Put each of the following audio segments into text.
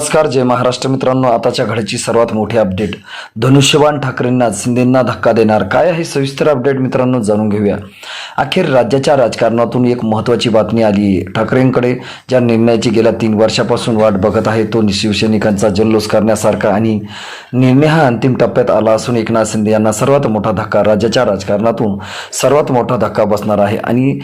नमस्कार जय महाराष्ट्र मित्रांनो. आताच्या घडीची सर्वात मोठी अपडेट. धनुष्यबाण ठाकरेंना शिंदेंना धक्का देणार काय आहे सविस्तर अपडेट मित्रांनो जाणून घेऊया. अखेर राज्याच्या राजकारणातून एक महत्त्वाची बातमी आली आहे. ठाकरेंकडे ज्या निर्णयाची गेल्या तीन वर्षापासून वाट बघत आहे तो शिवसैनिकांचा जल्लोष करण्यासारखा आणि निर्णय हा अंतिम टप्प्यात आला असून एकनाथ शिंदे यांना सर्वात मोठा धक्का राज्याच्या राजकारणातून सर्वात मोठा धक्का बसणार आहे आणि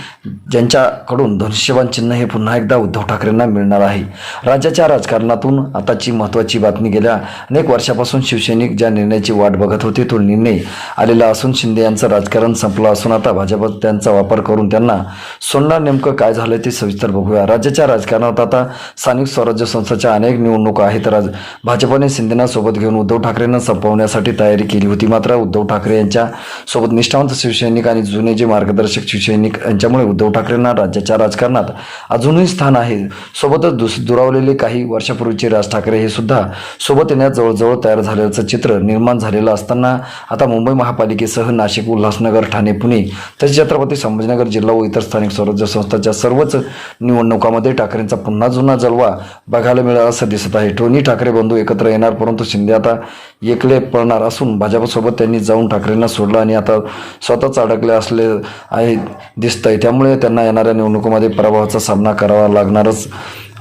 ज्यांच्याकडून धनुष्यबाण चिन्ह हे पुन्हा एकदा उद्धव ठाकरेंना मिळणार आहे. राज्याच्या राजकारणातून आताची महत्त्वाची बातमी गेल्या अनेक वर्षापासून शिवसैनिक ज्या निर्णयाची वाट बघत होते तो निर्णय आलेला असून शिंदे यांचं राजकारण संपलं असून आता भाजपत त्यांचा वापर करून त्यांना सोडणार नेमकं काय झालं ते सविस्तर बघूया. राज्याच्या राजकारणात आता स्थानिक स्वराज्य संस्थाच्या अनेक निवडणुका आहेत. राज भाजपने शिंदेना सोबत घेऊन उद्धव ठाकरेंना संपवण्यासाठी तयारी केली होती. मात्र उद्धव ठाकरे यांच्या सोबत निष्ठावंत शिवसैनिक आणि जुने जे मार्गदर्शक शिवसैनिक यांच्यामुळे उद्धव ठाकरेंना राज्याच्या राजकारणात अजूनही स्थान आहे. सोबतच दुस दुरावलेले काही वर्षापूर्वीचे राज ठाकरे हे सुद्धा सोबत येण्यास जवळजवळ तयार झाल्याचं चित्र निर्माण झालेलं असताना आता मुंबई महापालिकेसह नाशिक उल्हासनगर ठाणे पुणे तसेच छत्रपती संभाजीनगर जिल्हा व इतर स्थानिक स्वराज्य संस्थांच्या सर्वच निवडणुकामध्ये ठाकरेंचा पुन्हा जुना जलवा बघायला मिळाला असं दिसत आहे. दोन्ही ठाकरे बंधू एकत्र येणार परंतु शिंदे आता एकले पळणार असून भाजपसोबत त्यांनी जाऊन ठाकरेंना सोडलं आणि आता स्वतःच अडकले असले आहे दिसतंय. त्यामुळे त्यांना येणाऱ्या निवडणुकीमध्ये पराभवाचा सामना करावा लागणारच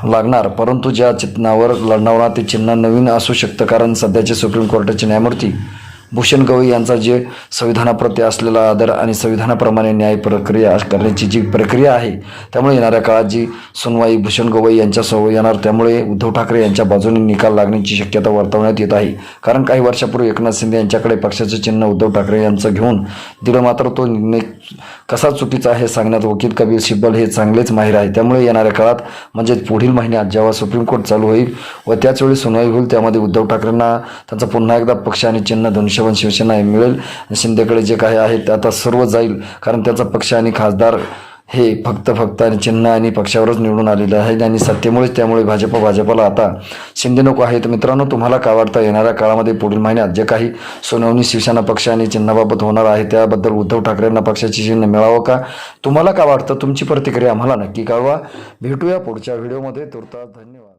लागणार. परंतु ज्या चिन्हावर लढणार ते चिन्ह नवीन असू शकतं कारण सध्याचे सुप्रीम कोर्टाचे न्यायमूर्ती भूषण गवई यांचा जे संविधानाप्रती असलेला आदर आणि संविधानाप्रमाणे न्याय प्रक्रिया करण्याची जी प्रक्रिया आहे त्यामुळे येणाऱ्या काळात जी सुनवाई भूषण गवई यांच्यासमोर येणार त्यामुळे उद्धव ठाकरे यांच्या बाजूने निकाल लागण्याची शक्यता वर्तवण्यात येत आहे. कारण काही वर्षापूर्वी एकनाथ शिंदे यांच्याकडे पक्षाचे चिन्ह उद्धव ठाकरे यांचं घेऊन दिलं मात्र तो निर्णय कसा चुकीचा आहे सांगण्यात वकील कबीर सिब्बल हे चांगलेच माहीर आहे. त्यामुळे येणाऱ्या काळात म्हणजे पुढील महिन्यात जेव्हा सुप्रीम कोर्ट चालू होईल व त्याचवेळी सुनवाई होईल त्यामध्ये उद्धव ठाकरेंना त्यांचा पुन्हा एकदा पक्ष आणि चिन्ह हिशोबाने शिवसेना हे मिळेल. शिंदेकडे जे काही आहे ते आता सर्व जाईल. कारण त्याचा पक्ष आणि खासदार हे फक्त फक्त आणि चिन्ह आणि पक्षावरच निवडून आलेलं आहे आणि सत्तेमुळेच त्यामुळे भाजप भाजपला आता शिंदे नको आहे तर मित्रांनो तुम्हाला काय वाटतं? येणाऱ्या काळामध्ये पुढील महिन्यात जे काही सुनावणी शिवसेना पक्ष आणि चिन्हाबाबत होणार आहे त्याबद्दल उद्धव ठाकरेंना पक्षाचे चिन्ह मिळावं का? तुम्हाला काय वाटतं? तुमची प्रतिक्रिया आम्हाला नक्की कळवा. भेटूया पुढच्या व्हिडिओमध्ये. तुर्तास धन्यवाद.